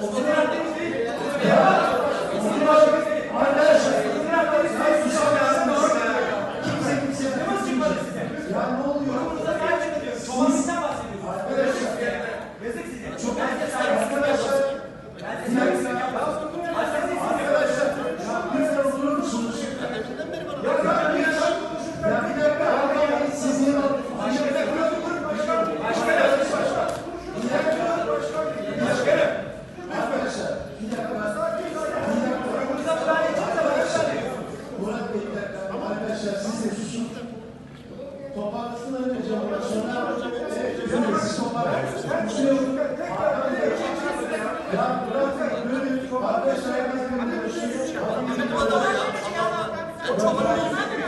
Ya ne oluyor? Çok önemli.